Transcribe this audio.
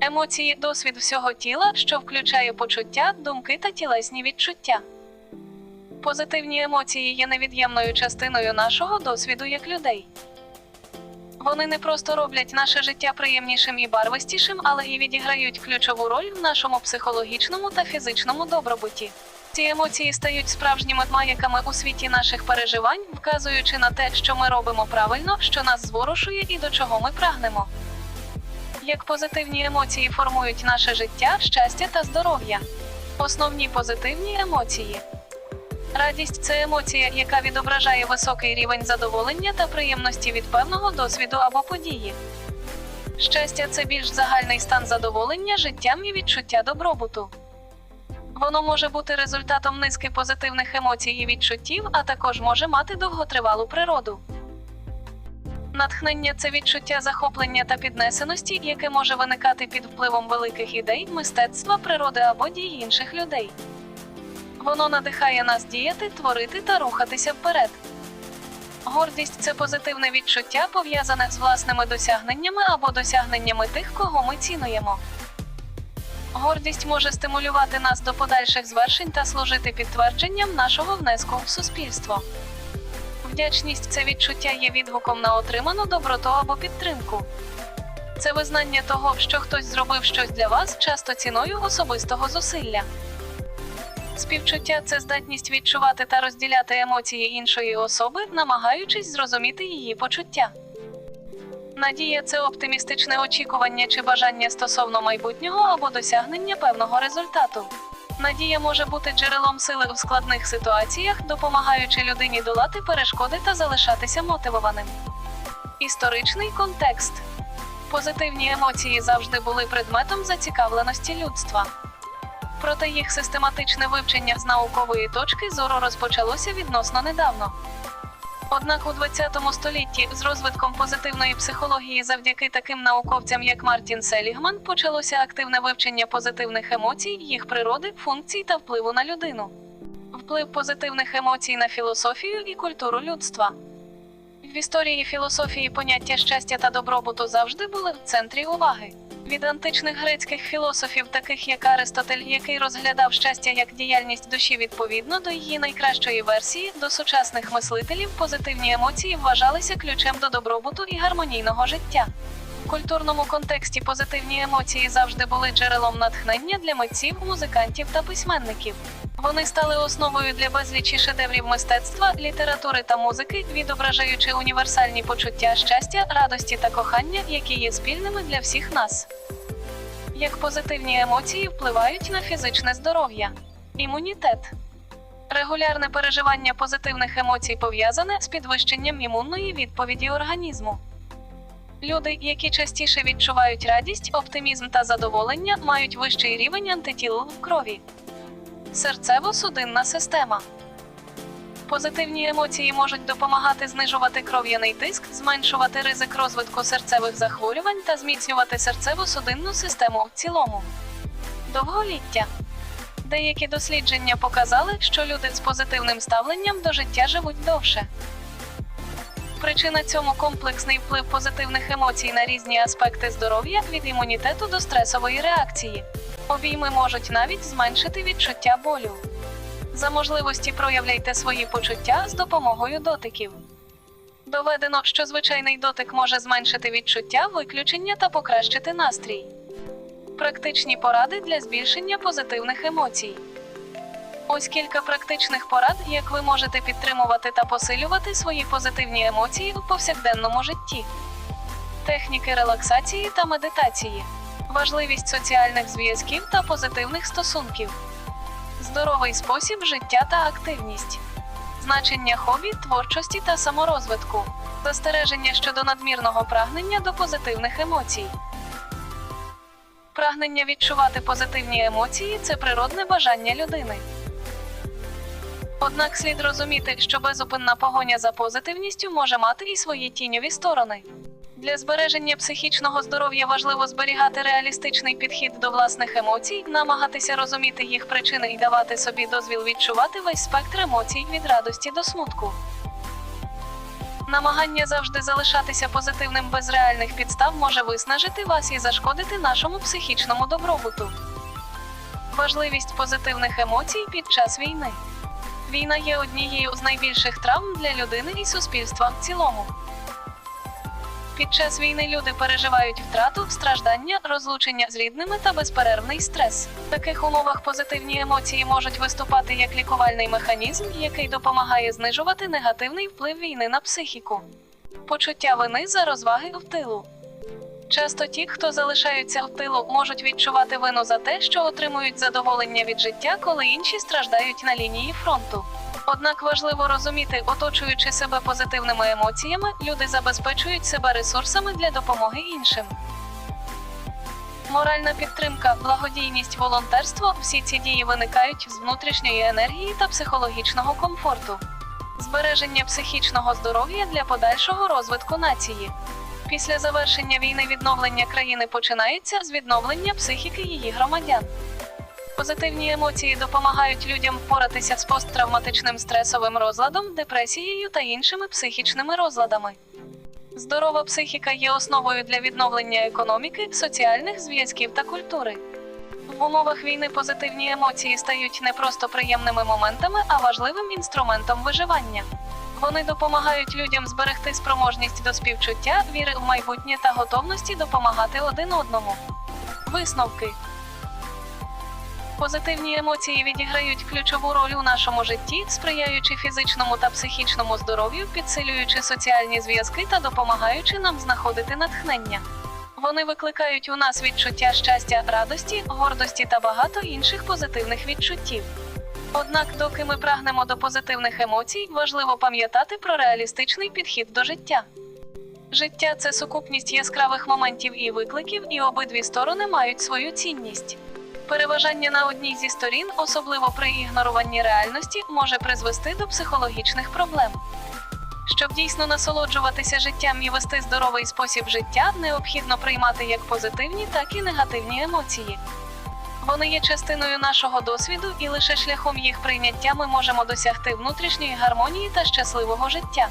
Емоції досвід всього тіла, що включає почуття, думки та тілесні відчуття. Позитивні емоції є невід'ємною частиною нашого досвіду як людей. Вони не просто роблять наше життя приємнішим і барвистішим, але і відіграють ключову роль в нашому психологічному та фізичному добробуті. Ці емоції стають справжніми маяками у світі наших переживань, вказуючи на те, що ми робимо правильно, що нас зворушує і до чого ми прагнемо. Як позитивні емоції формують наше життя, щастя та здоров'я. Основні позитивні емоції. Радість це емоція, яка відображає високий рівень задоволення та приємності від певного досвіду або події. Щастя це більш загальний стан задоволення життям і відчуття добробуту. Воно може бути результатом низки позитивних емоцій і відчуттів, а також може мати довготривалу природу. Натхнення це відчуття захоплення та піднесеності, яке може виникати під впливом великих ідей, мистецтва, природи або дій інших людей. Воно надихає нас діяти, творити та рухатися вперед. Гордість це позитивне відчуття, пов'язане з власними досягненнями або досягненнями тих, кого ми цінуємо. Гордість може стимулювати нас до подальших звершень та служити підтвердженням нашого внеску в суспільство. Вдячність це відчуття є відгуком на отриману доброту або підтримку. Це визнання того, що хтось зробив щось для вас, часто ціною особистого зусилля. Співчуття це здатність відчувати та розділяти емоції іншої особи, намагаючись зрозуміти її почуття. Надія це оптимістичне очікування чи бажання стосовно майбутнього або досягнення певного результату. Надія може бути джерелом сили у складних ситуаціях, допомагаючи людині долати перешкоди та залишатися мотивованим. Історичний контекст позитивні емоції завжди були предметом зацікавленості людства. Проте їх систематичне вивчення з наукової точки зору розпочалося відносно недавно. Однак у 20 столітті з розвитком позитивної психології завдяки таким науковцям, як Мартін Селігман, почалося активне вивчення позитивних емоцій, їх природи, функцій та впливу на людину. Вплив позитивних емоцій на філософію і культуру людства. В історії філософії поняття щастя та добробуту завжди були в центрі уваги. Від античних грецьких філософів, таких як Аристотель, який розглядав щастя як діяльність душі відповідно до її найкращої версії, до сучасних мислителів позитивні емоції вважалися ключем до добробуту і гармонійного життя. В культурному контексті позитивні емоції завжди були джерелом натхнення для митців, музикантів та письменників. Вони стали основою для безлічі шедеврів мистецтва, літератури та музики, відображаючи універсальні почуття щастя, радості та кохання, які є спільними для всіх нас. Як позитивні емоції впливають на фізичне здоров'я, імунітет. Регулярне переживання позитивних емоцій пов'язане з підвищенням імунної відповіді організму. Люди, які частіше відчувають радість, оптимізм та задоволення, мають вищий рівень антитіл в крові. Серцево-судинна система. Позитивні емоції можуть допомагати знижувати кров'яний тиск, зменшувати ризик розвитку серцевих захворювань та зміцнювати серцево-судинну систему в цілому. Довголіття. Деякі дослідження показали, що люди з позитивним ставленням до життя живуть довше. Причина цьому комплексний вплив позитивних емоцій на різні аспекти здоров'я від імунітету до стресової реакції. Обійми можуть навіть зменшити відчуття болю. За можливості проявляйте свої почуття з допомогою дотиків. Доведено, що звичайний дотик може зменшити відчуття виключення та покращити настрій. Практичні поради для збільшення позитивних емоцій. Ось кілька практичних порад, як ви можете підтримувати та посилювати свої позитивні емоції у повсякденному житті. Техніки релаксації та медитації. Важливість соціальних зв'язків та позитивних стосунків. Здоровий спосіб життя та активність. Значення хобі, творчості та саморозвитку. Застереження щодо надмірного прагнення до позитивних емоцій. Прагнення відчувати позитивні емоції це природне бажання людини. Однак слід розуміти, що безупинна погоня за позитивністю може мати і свої тіньові сторони. Для збереження психічного здоров'я важливо зберігати реалістичний підхід до власних емоцій, намагатися розуміти їх причини і давати собі дозвіл відчувати весь спектр емоцій від радості до смутку. Намагання завжди залишатися позитивним без реальних підстав може виснажити вас і зашкодити нашому психічному добробуту. Важливість позитивних емоцій під час війни. Війна є однією з найбільших травм для людини і суспільства в цілому. Під час війни люди переживають втрату, страждання, розлучення з рідними та безперервний стрес. В таких умовах позитивні емоції можуть виступати як лікувальний механізм, який допомагає знижувати негативний вплив війни на психіку. Почуття вини за розваги в тилу. Часто ті, хто залишаються в тилу, можуть відчувати вину за те, що отримують задоволення від життя, коли інші страждають на лінії фронту. Однак важливо розуміти, оточуючи себе позитивними емоціями, люди забезпечують себе ресурсами для допомоги іншим. Моральна підтримка, благодійність, волонтерство всі ці дії виникають з внутрішньої енергії та психологічного комфорту. Збереження психічного здоров'я для подальшого розвитку нації. Після завершення війни відновлення країни починається з відновлення психіки її громадян. Позитивні емоції допомагають людям впоратися з посттравматичним стресовим розладом, депресією та іншими психічними розладами. Здорова психіка є основою для відновлення економіки, соціальних зв'язків та культури. В умовах війни позитивні емоції стають не просто приємними моментами, а важливим інструментом виживання. Вони допомагають людям зберегти спроможність до співчуття, віри в майбутнє та готовності допомагати один одному. Висновки Позитивні емоції відіграють ключову роль у нашому житті, сприяючи фізичному та психічному здоров'ю, підсилюючи соціальні зв'язки та допомагаючи нам знаходити натхнення. Вони викликають у нас відчуття щастя, радості, гордості та багато інших позитивних відчуттів. Однак, доки ми прагнемо до позитивних емоцій, важливо пам'ятати про реалістичний підхід до життя. Життя це сукупність яскравих моментів і викликів, і обидві сторони мають свою цінність. Переважання на одній зі сторін, особливо при ігноруванні реальності, може призвести до психологічних проблем. Щоб дійсно насолоджуватися життям і вести здоровий спосіб життя, необхідно приймати як позитивні, так і негативні емоції. Вони є частиною нашого досвіду, і лише шляхом їх прийняття ми можемо досягти внутрішньої гармонії та щасливого життя.